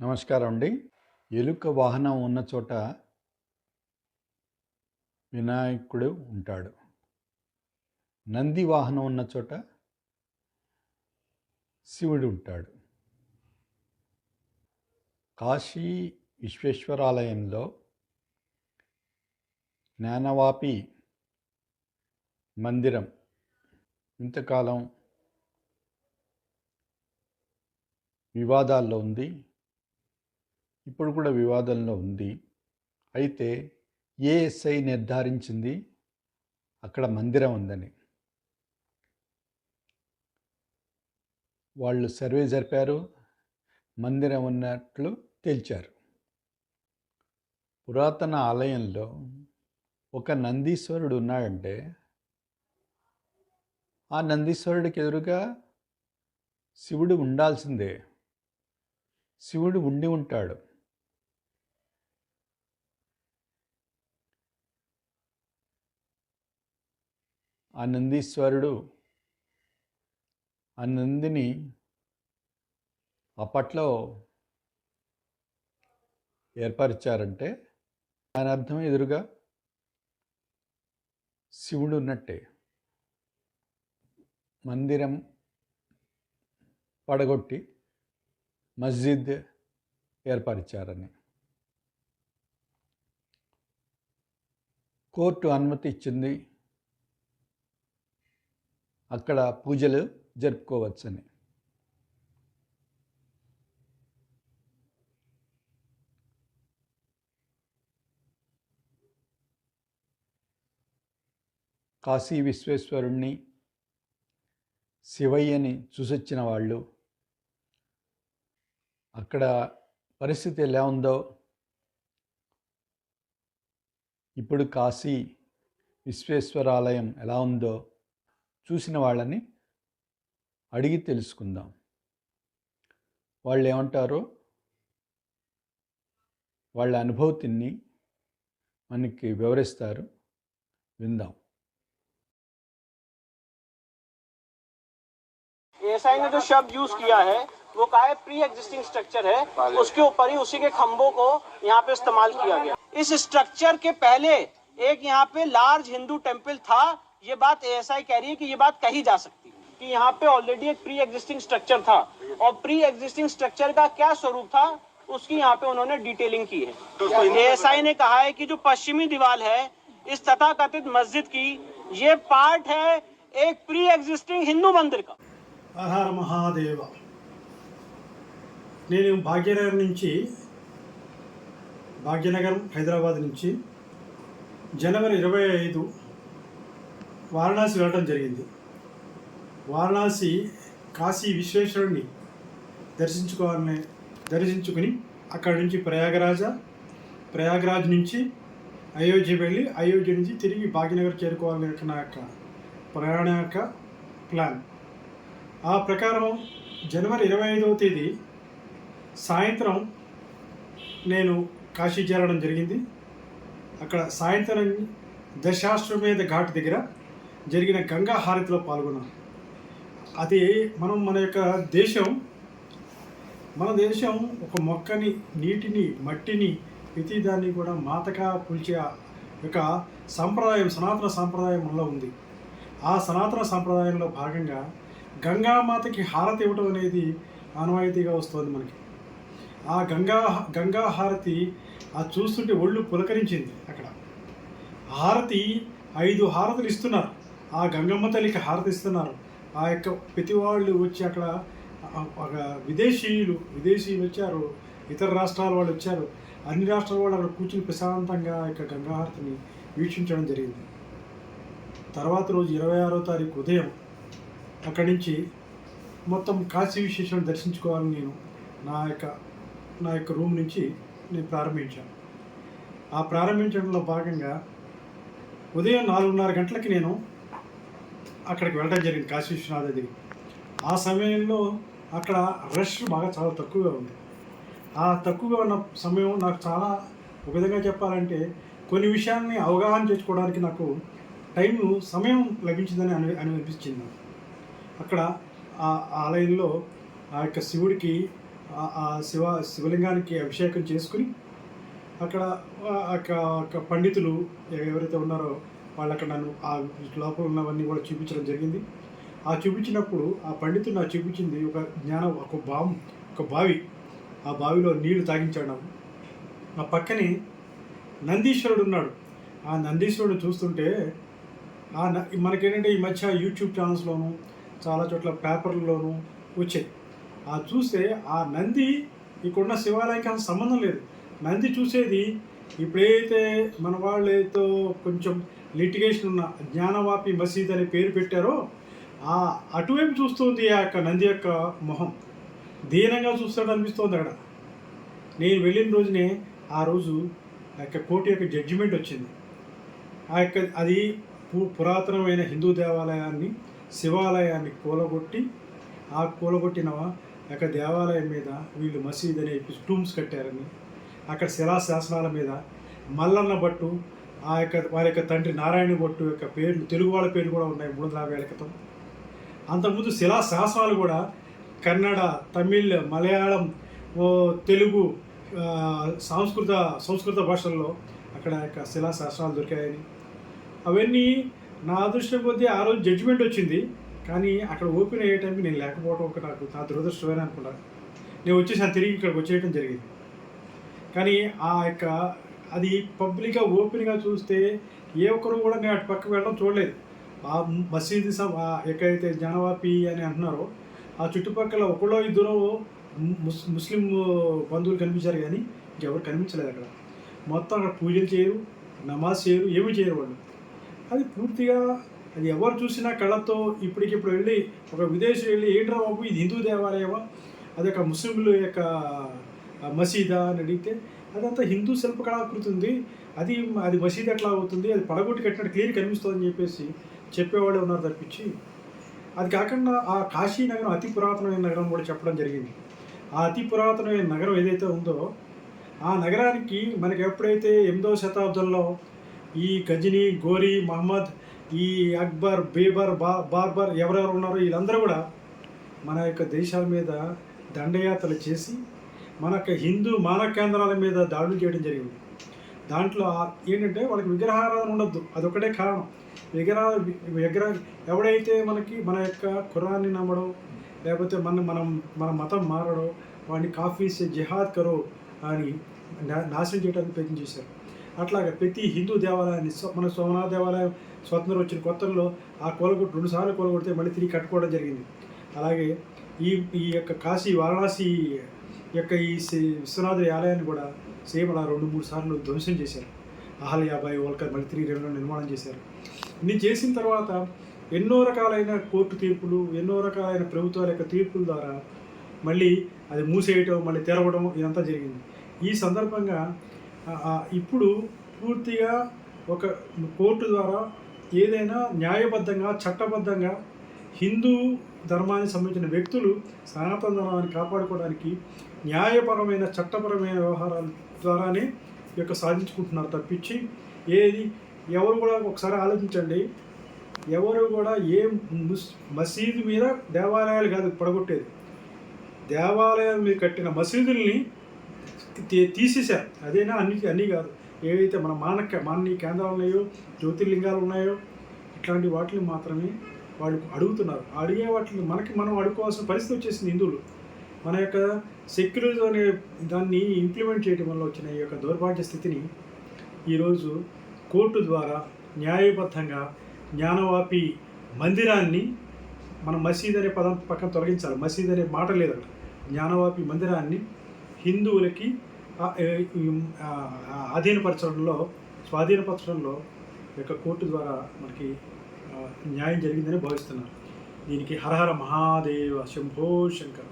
నమస్కారం అండి. ఎలుక వాహనం ఉన్న చోట వినాయకుడు ఉంటాడు. నంది వాహనం ఉన్న చోట శివుడు ఉంటాడు. కాశీ విశ్వేశ్వరాలయంలో జ్ఞానవాపి మందిరం ఇంతకాలం వివాదాల్లో ఉంది. ఇప్పుడు కూడా వివాదంలో ఉంది. అయితే ఏఎస్ఐ నిర్ధారించింది. అక్కడ మందిరం ఉందని. వాళ్ళు సర్వే జరిపారు. మందిరం ఉన్నట్లు తేల్చారు. పురాతన ఆలయంలో ఒక నందీశ్వరుడు ఉన్నాడంటే ఆ నందీశ్వరుడికి ఎదురుగా శివుడు ఉండాల్సిందే. శివుడు ఉండి ఉంటాడు. ఆ నందీశ్వరుడు ఆ నందిని అప్పట్లో ఏర్పరిచారంటే దాని అర్థం ఎదురుగా శివుడు ఉన్నట్టే. మందిరం పడగొట్టి మస్జిద్ ఏర్పరిచారని. కోర్టు అనుమతి ఇచ్చింది అక్కడ పూజలు జరుపుకోవచ్చని. కాశీ విశ్వేశ్వరుణ్ణి శివయ్యని చూసొచ్చిన వాళ్ళు అక్కడ పరిస్థితి ఎలా ఉందో ఇప్పుడు కాశీ విశ్వేశ్వరాలయం ఎలా ఉందో చూసిన వాళ్ళని అడిగి తెలుసుకుందాం వాళ్ళు ఏమంటారో వాళ్ళ అనుభూతిని మనకి వివరిస్తారు విందాం एएसआई ने जो शब्द यूज किया है वो कहा है प्री एग्जिस्टिंग स्ट्रक्चर है उसके ऊपर ही उसी के खंभों को यहाँ पे इस्तेमाल किया गया इस स्ट्रक्चर के पहले एक यहाँ पे लार्ज हिंदू टेम्पल था ये बात एएसआई कह रही है कि ये बात कही जा सकती है कि यहाँ पे ऑलरेडी एक प्री एग्जिस्टिंग स्ट्रक्चर था और प्री एग्जिस्टिंग स्ट्रक्चर का क्या स्वरूप था उसकी यहाँ पे उन्होंने डिटेलिंग की है एएसआई ने कहा है कि जो पश्चिमी दीवार है इस तथाकथित मस्जिद की ये पार्ट है एक प्री एग्जिस्टिंग हिंदू मंदिर का హర మహాదేవ నేను భాగ్యనగర్ నుంచి భాగ్యనగరం హైదరాబాద్ నుంచి జనవరి ఇరవై ఐదు వారణాసి వెళ్ళడం జరిగింది. వారణాసి కాశీ విశ్వేశ్వరుణ్ణి దర్శించుకోవాలని దర్శించుకుని అక్కడి నుంచి ప్రయాగరాజ ప్రయాగరాజ్ నుంచి అయోధ్య వెళ్ళి అయోధ్య నుంచి తిరిగి భాగ్యనగర్ చేరుకోవాలని నా యొక్క ప్రయాణ యొక్క ప్లాన్. ఆ ప్రకారం జనవరి ఇరవై ఐదవ తేదీ సాయంత్రం నేను కాశీ చేరడం జరిగింది. అక్కడ సాయంత్రం దశాశ్వమేధ ఘాట్ దగ్గర జరిగిన గంగా హారతిలో పాల్గొన్నాను అది మనం మన యొక్క దేశం మన దేశం ఒక మొక్కని నీటిని మట్టిని ప్రతిదాన్ని కూడా మాతగా పులిచే యొక్క సంప్రదాయం సనాతన సంప్రదాయం మనలో ఉంది. ఆ సనాతన సంప్రదాయంలో భాగంగా గంగామాతకి హారతి ఇవ్వటం అనేది ఆనవాయితీగా వస్తుంది మనకి. ఆ గంగా గంగా హారతి ఆ చూస్తుంటే ఒళ్ళు పులకరించింది అక్కడ. హారతి ఐదు హారతులు ఇస్తున్నారు. ఆ గంగమ్మ తల్లికి హారతి ఇస్తున్నారు. ఆ యొక్క ప్రతి వాళ్ళు వచ్చి అక్కడ ఒక విదేశీయులు విదేశీయులు వచ్చారు ఇతర రాష్ట్రాల వాళ్ళు వచ్చారు. అన్ని రాష్ట్రాల వాళ్ళు అక్కడ కూర్చుని ప్రశాంతంగా ఆ యొక్క గంగాహారతిని వీక్షించడం జరిగింది. తర్వాత రోజు ఇరవై ఆరో తారీఖు ఉదయం అక్కడి నుంచి మొత్తం కాశీ విశేషం దర్శించుకోవాలని నేను నా యొక్క నా యొక్క రూమ్ నుంచి నేను ప్రారంభించాను. ఆ ప్రారంభించడంలో భాగంగా ఉదయం నాలుగున్నర గంటలకి నేను అక్కడికి వెళ్ళడం జరిగింది కాశీ విశ్వనాథ దగ్గరికి. ఆ సమయంలో అక్కడ రష్ బాగా చాలా తక్కువగా ఉంది. ఆ తక్కువగా ఉన్న సమయం నాకు చాలా ఒక విధంగా చెప్పాలంటే కొన్ని విషయాల్ని అవగాహన చేసుకోవడానికి నాకు టైం సమయం లభించిందని అని అని అనిపించింది నాకు. అక్కడ ఆ ఆలయంలో ఆ యొక్క శివుడికి ఆ- శివ శివలింగానికి అభిషేకం చేసుకుని అక్కడ ఆ- యొక్క పండితులు ఎవరైతే ఉన్నారో వాళ్ళకి నన్ను ఆ లోపల ఉన్నవన్నీ కూడా చూపించడం జరిగింది. ఆ చూపించినప్పుడు ఆ పండితుడు నాకు చూపించింది ఒక జ్ఞానం ఒక బావి ఒక బావి. ఆ బావిలో నీళ్ళు తాగించాడు ఆ పక్కనే నందీశ్వరుడు ఉన్నాడు. ఆ నందీశ్వరుడు చూస్తుంటే ఆ న- మనకేంటంటే ఈ మధ్య యూట్యూబ్ ఛానల్స్లోను చాలా చోట్ల పేపర్లలోను వచ్చాయి. ఆ చూస్తే ఆ నంది ఇక్కడున్న శివాలయానికి అంత సంబంధం లేదు. నంది చూసేది ఇప్పుడైతే మన వాళ్ళతో కొంచెం లిటిగేషన్ ఉన్న జ్ఞానవాపి మసీద్ అనే పేరు పెట్టారో ఆ అటువైపు చూస్తుంది ఆ యొక్క నంది యొక్క మొహం. దీనంగా చూస్తాడు అనిపిస్తోంది అక్కడ. నేను వెళ్ళిన రోజునే ఆ రోజు ఆ యొక్క కోర్టు యొక్క జడ్జిమెంట్ వచ్చింది. ఆ యొక్క అది పు- పురాతనమైన హిందూ దేవాలయాన్ని శివాలయాన్ని కూలగొట్టి ఆ కూలగొట్టిన యొక్క దేవాలయం మీద వీళ్ళు మసీద్ అనే టూమ్స్ కట్టారని అక్కడ శిలా శాసనాల మీద మల్లన్న భట్టు ఆ యొక్క వారి యొక్క తండ్రి నారాయణ భట్టు యొక్క పేర్లు తెలుగు వాళ్ళ పేర్లు కూడా ఉన్నాయి మూడు వందల యాభై ఏళ్ళ క్రితం. అంతకుముందు శిలా శాసనాలు కూడా కన్నడ తమిళ్ మలయాళం తెలుగు సంస్కృత సంస్కృత భాషల్లో అక్కడ యొక్క శిలా శాసనాలు దొరికాయని. అవన్నీ నా అదృష్టం కొద్దీ ఆ రోజు జడ్జిమెంట్ వచ్చింది. కానీ అక్కడ ఓపెన్ అయ్యే టైంకి నేను లేకపోవడం ఒక నాకు నా దురదృష్టమైన అనుకున్నాను. నేను వచ్చేసాను తిరిగి ఇక్కడికి వచ్చేయడం జరిగింది. కానీ ఆ యొక్క అది పబ్లిక్గా ఓపెన్గా చూస్తే ఏ ఒక్కరు కూడా నేను అటు పక్కకు వెళ్ళడం చూడలేదు. ఆ మసీదు ఎక్కడైతే జనవాపి అని అంటున్నారో ఆ చుట్టుపక్కల ఒకళ్ళో ఇద్దరు ముస్ ముస్లిం బంధువులు కనిపించారు కానీ ఇంకెవరు కనిపించలేదు అక్కడ. మొత్తం అక్కడ పూజలు చేయరు నమాజ్ చేయరు ఏమీ చేయరు వాళ్ళు. అది పూర్తిగా అది ఎవరు చూసినా కళ్ళతో ఇప్పటికిప్పుడు వెళ్ళి ఒక విదేశీ వెళ్ళి ఏంట్రా బాబు ఇది హిందూ దేవాలయమా? అది ఒక ముస్లింల యొక్క మసీదా అని అడిగితే అదంతా హిందూ శిల్పకళాకృతి ఉంది. అది అది మసీద్ ఎట్లా అవుతుంది అది పడగొట్టి కట్టినట్టు క్లియర్ కనిపిస్తుందని చెప్పేసి చెప్పేవాళ్ళు ఉన్నారు తప్పించి. అది కాకుండా ఆ కాశీ నగరం అతి పురాతనమైన నగరం కూడా చెప్పడం జరిగింది. ఆ అతి పురాతనమైన నగరం ఏదైతే ఉందో ఆ నగరానికి మనకి ఎప్పుడైతే ఎనిమిదవ శతాబ్దంలో ఈ గజనీ గోరీ మహమ్మద్ ఈ అక్బర్ బీబర్ బా బార్బర్ ఎవరెవరు ఉన్నారో వీళ్ళందరూ కూడా మన యొక్క దేశాల మీద దండయాత్రలు చేసి మనకు హిందూ మాన కేంద్రాల మీద దాడులు చేయడం జరిగింది. దాంట్లో ఏంటంటే వాళ్ళకి విగ్రహారాధన ఉండొద్దు. అదొకటే కారణం. విగ్రహ విగ్రహ ఎవడైతే మనకి మన యొక్క ఖురాన్ని నమ్మడం లేకపోతే మన మనం మన మతం మారడం వాడిని కాఫీస్ జిహాద్ కరో అని నా- నాశనం చేయడానికి ప్రయత్నం చేశారు. అట్లాగే ప్రతి హిందూ దేవాలయాన్ని మన సోమనాథ దేవాలయం స్వతంత్రం వచ్చిన కొత్తలో ఆ కొలగొట్టు రెండు సార్లు కొలగొడితే మళ్ళీ తిరిగి కట్టుకోవడం జరిగింది. అలాగే ఈ ఈ యొక్క కాశీ వారణాసి యొక్క ఈ శ్రీ విశ్వనాథుడి ఆలయాన్ని కూడా సేమ్ అలా రెండు మూడు సార్లు ధ్వంసం చేశారు. అహల్యాబాయి ఓల్కర్ మళ్ళీ తిరిగి రెండు నిర్మాణం చేశారు. ఇన్ని చేసిన తర్వాత ఎన్నో రకాలైన కోర్టు తీర్పులు ఎన్నో రకాలైన ప్రభుత్వాల యొక్క తీర్పుల ద్వారా మళ్ళీ అది మూసేయటం మళ్ళీ తెరవడం ఇదంతా జరిగింది. ఈ సందర్భంగా ఇప్పుడు పూర్తిగా ఒక కోర్టు ద్వారా ఏదైనా న్యాయబద్ధంగా చట్టబద్ధంగా హిందూ ధర్మానికి సంబంధించిన వ్యక్తులు సనాతన ధర్మాన్ని కాపాడుకోవడానికి న్యాయపరమైన చట్టపరమైన వ్యవహారాల ద్వారానే ఈ యొక్క సాధించుకుంటున్నారు తప్పించి ఏది ఎవరు కూడా ఒకసారి ఆలోచించండి. ఎవరు కూడా ఏ ముస్ మసీదు మీద దేవాలయాలు కాదు పడగొట్టేది. దేవాలయాల మీద కట్టిన మసీదుల్ని తీ- తీసేశారు. అదేనా? అన్ని అన్నీ కాదు. ఏవైతే మన మానక మాననీయ కేంద్రాలు ఉన్నాయో జ్యోతిర్లింగాలు ఉన్నాయో ఇట్లాంటి వాటిని మాత్రమే వాళ్ళు అడుగుతున్నారు. అడిగే వాటిని మనకి మనం అడుకోవాల్సిన పరిస్థితి వచ్చేసింది హిందువులు. మన యొక్క సెక్యులరిజం అనే దాన్ని ఇంప్లిమెంట్ చేయడం వల్ల వచ్చిన ఈ యొక్క దౌర్భాగ్య స్థితిని ఈరోజు కోర్టు ద్వారా న్యాయబద్ధంగా జ్ఞానవాపి మందిరాన్ని మనం మసీద్ అనే పదం పక్కన తొలగించాలి. మసీద్ అనే మాట లేదు అక్కడ జ్ఞానవాపి మందిరాన్ని హిందువులకి ఆధీనపరచడంలో అధీనపరచడంలో స్వాధీనపరచడంలో యొక్క కోర్టు ద్వారా మనకి న్యాయం జరిగిందని భావిస్తున్నాను దీనికి హరహర మహాదేవ శంభో శంకర్.